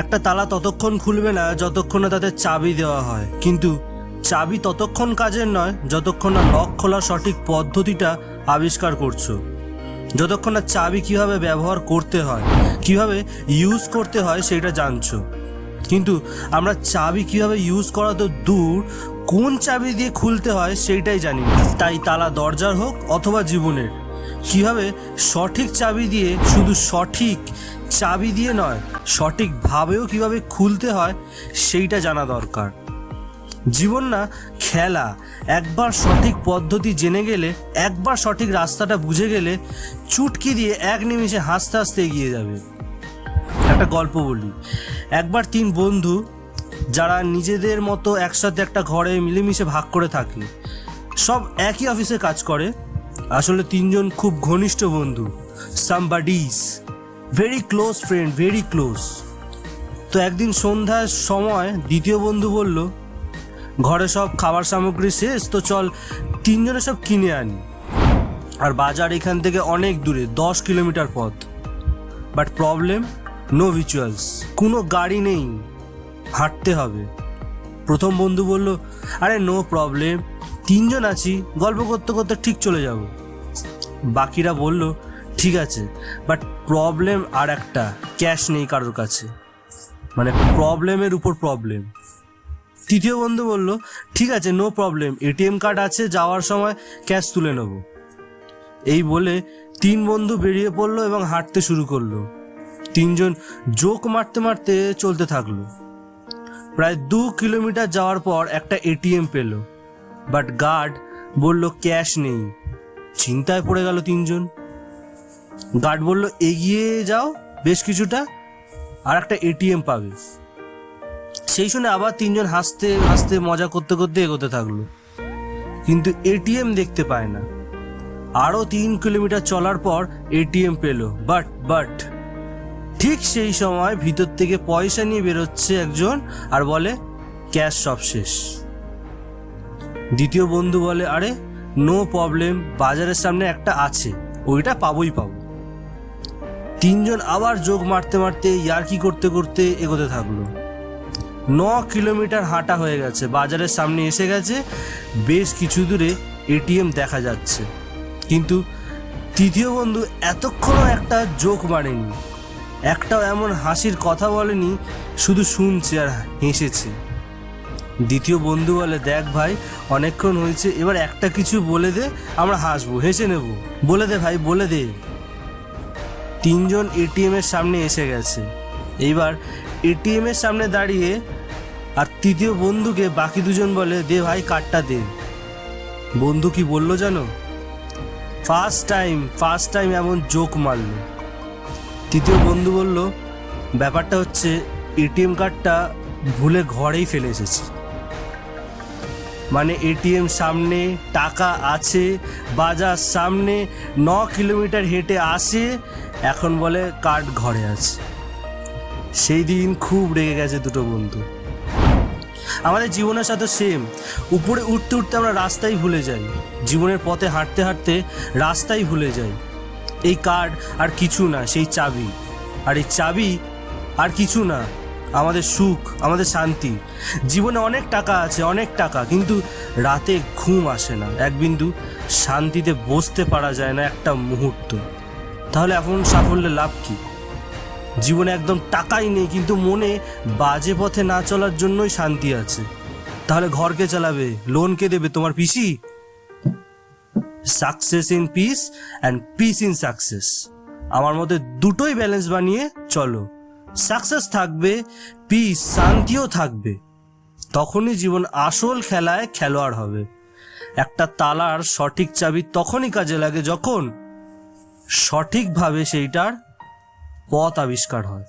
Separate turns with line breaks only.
একটা তালা ততক্ষণ খুলবে না যতক্ষণ না তাদের চাবি দেওয়া হয়। কিন্তু চাবি ততক্ষণ কাজের নয়, যতক্ষণ না লক খোলার সঠিক পদ্ধতিটা আবিষ্কার করছ। যতক্ষণ না চাবি কীভাবে ব্যবহার করতে হয়, কীভাবে ইউজ করতে হয় সেটা জানছো। কিন্তু আমরা চাবি কীভাবে ইউজ করা তো দূর, কোন চাবি দিয়ে খুলতে হয় সেইটাই জানি তাই তালা দরজার হোক অথবা জীবনের কীভাবে সঠিক চাবি দিয়ে, শুধু সঠিক চাবি দিয়ে নয় সঠিকভাবেও কীভাবে খুলতে হয়, সেইটা জানা দরকার। জীবন না খেলা। একবার সঠিক পদ্ধতি জেনে গেলে, একবার সঠিক রাস্তাটা বুঝে গেলে, চুটকি দিয়ে এক নিমিষে হাসতে হাসতে এগিয়ে যাবে। একটা গল্প বলি। একবার তিন বন্ধু, যারা নিজেদের মতো একসাথে একটা ঘরে মিলেমিশে ভাগ করে থাকে, সব একই অফিসে কাজ করে আসলে তিনজন খুব ঘনিষ্ঠ বন্ধু somebody's very close friend very close তো একদিন সন্ধ্যার সময় দ্বিতীয় বন্ধু বলল, ঘরে সব খাবার সামগ্রী শেষ, তো চল তিনজনে সব কিনে আনি। আর বাজার এখান থেকে অনেক দূরে, দশ কিলোমিটার পথ। বাট প্রবলেম নো ভিচুয়ালস কোনো গাড়ি নেই, হাঁটতে হবে। প্রথম বন্ধু বলল, আরে নো প্রবলেম তিনজন আছি, গল্প করতে করতে ঠিক চলে যাব। বাকিরা বলল, ঠিক আছে বাট প্রবলেম আর একটা ক্যাশ নেই কারোর কাছে। মানে প্রবলেমের উপর প্রবলেম তৃতীয় বন্ধু বলল, ঠিক আছে নো প্রবলেম এটিএম কার্ড আছে, যাওয়ার সময় ক্যাশ তুলে নেব। এই বলে তিন বন্ধু বেরিয়ে পড়ল এবং হাঁটতে শুরু করল। তিনজন জোক মারতে মারতে চলতে থাকল। প্রায় দু কিলোমিটার যাওয়ার পর একটা এটিএম পেল। বাট গার্ড বলল, ক্যাশ নেই। চিন্তায় পড়ে গেল তিনজন। গার্ড বলল, এগিয়ে যাও, বেশ কিছুটা, আর একটা এটিএম পাবে। সেই শুনে আবার তিনজন হাসতে হাসতে, মজা করতে করতে এগোতে থাকল। কিন্তু এটিএম দেখতে পায় না। আরও তিন কিলোমিটার চলার পর এটিএম পেল। বাট বাট, ঠিক সেই সময় ভিতর থেকে পয়সা নিয়ে বেরোচ্ছে একজন আর বলে, ক্যাশ সব শেষ। দ্বিতীয় বন্ধু বলে, আরে নো প্রবলেম বাজারের সামনে একটা আছে, ওইটা পাবোই পাবো। তিনজন আবার যোগ মারতে মারতে ইয়ার্কি করতে করতে এগোতে থাকল। ন কিলোমিটার হাঁটা হয়ে গেছে, বাজারের সামনে এসে গেছে, বেশ কিছু দূরে এটিএম দেখা যাচ্ছে। কিন্তু তৃতীয় বন্ধু এতক্ষণও একটা জোক মারেনি, একটাও এমন হাসির কথা বলেনি, শুধু শুনছে আর হেসেছে। দ্বিতীয় বন্ধু বলে, দেখ ভাই, অনেকক্ষণ হয়েছে, এবার একটা কিছু বলে দে, আমরা হাসবো, হেসে নেব। বলে দে ভাই, বলে দে। তিনজন এটিএম এর সামনে এসে গেছে। এইবার এটিএম এর সামনে দাঁড়িয়ে আর তৃতীয় বন্ধুকে বাকি দুজন বলে, দে ভাই, কার্ডটা দে। বন্ধু কি বলল জানো? ফার্স্ট টাইম ফার্স্ট টাইম এমন জোক মারলো। তৃতীয় বন্ধু বলল, ব্যাপারটা হচ্ছে এটিএম কার্ডটা ভুলে ঘরেই ফেলে এসেছি। মানে এটিএম সামনে, টাকা আছে, বাজার সামনে, ন কিলোমিটার হেঁটে আসে, এখন বলে কার্ড ঘরে আছে। সেই দিন খুব রেগে গেছে দুটো বন্ধু। আমাদের জীবনের সাথে সেম উপরে উঠতে উঠতে আমরা রাস্তাই ভুলে যাই। জীবনের পথে হাঁটতে হাঁটতে রাস্তাই ভুলে যাই। এই কার্ড আর কিছু না, সেই চাবি। আর এই চাবি আর কিছু না। আমাদের সুখ, আমাদের শান্তি। জীবনে অনেক টাকা আছে, অনেক টাকা, কিন্তু রাতে ঘুম আসে না। এক বিন্দু শান্তিতে বসতে পারা যায় না একটা মুহূর্ত। তাহলে এখন সাফল্যের লাভ কি? জীবনে একদম টাকাই নেই, কিন্তু মনে বাজে পথে না চলার জন্যই শান্তি আছে। তাহলে ঘরকে চালাবে লোন কে দেবে, তোমার পিসি? Success in peace and peace in success আমার মতে দুটোই ব্যালেন্স বানিয়ে চলো। সাকসেস থাকবে পিস শান্তিও থাকবে। তখনই জীবন আসল খেলায় খেলোয়াড় হবে। একটা তালার সঠিক চাবি তখনই কাজে লাগে যখন সঠিকভাবে সেইটার পথ আবিষ্কার হয়।